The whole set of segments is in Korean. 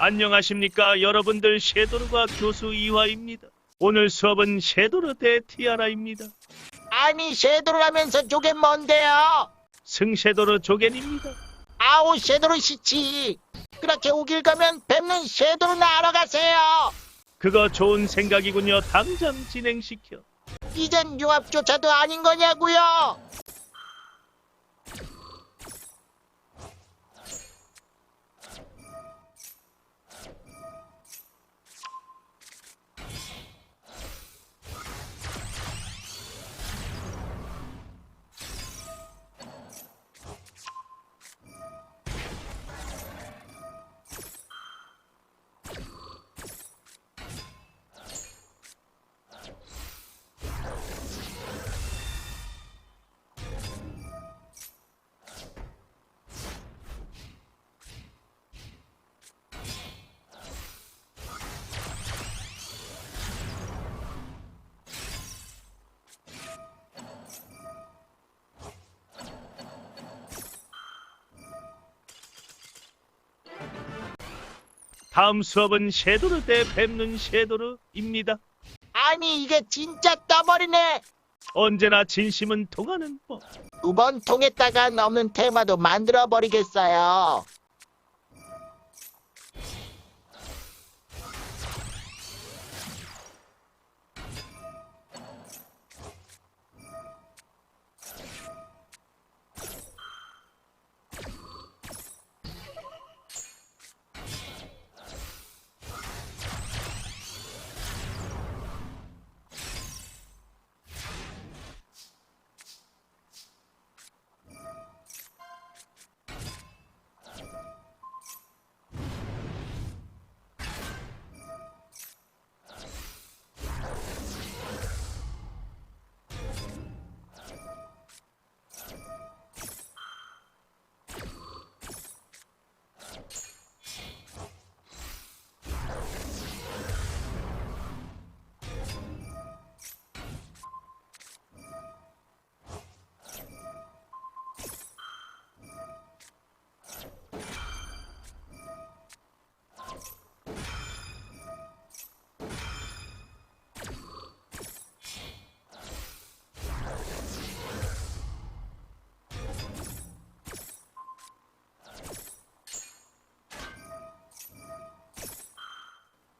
안녕하십니까 여러분들 섀도르과 교수 이화입니다. 오늘 수업은 섀도르 대 티아라입니다. 아니 섀도르라면서 저게 뭔데요? 승섀도르 조겐입니다. 아우 섀도르 시치 그렇게 우길 거면 뵙는 섀도르나 하러 가세요 그거 좋은 생각이군요. 당장 진행시켜. 이젠 융합조차도 아닌 거냐고요 다음 수업은 섀도르 대 뱀눈 섀도르입니다. 아니 이게 진짜 떠버리네 언제나 진심은 통하는 법. 두 번 통했다간 없는 테마도 만들어 버리겠어요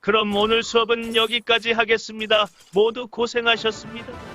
그럼 오늘 수업은 여기까지 하겠습니다. 모두 고생하셨습니다.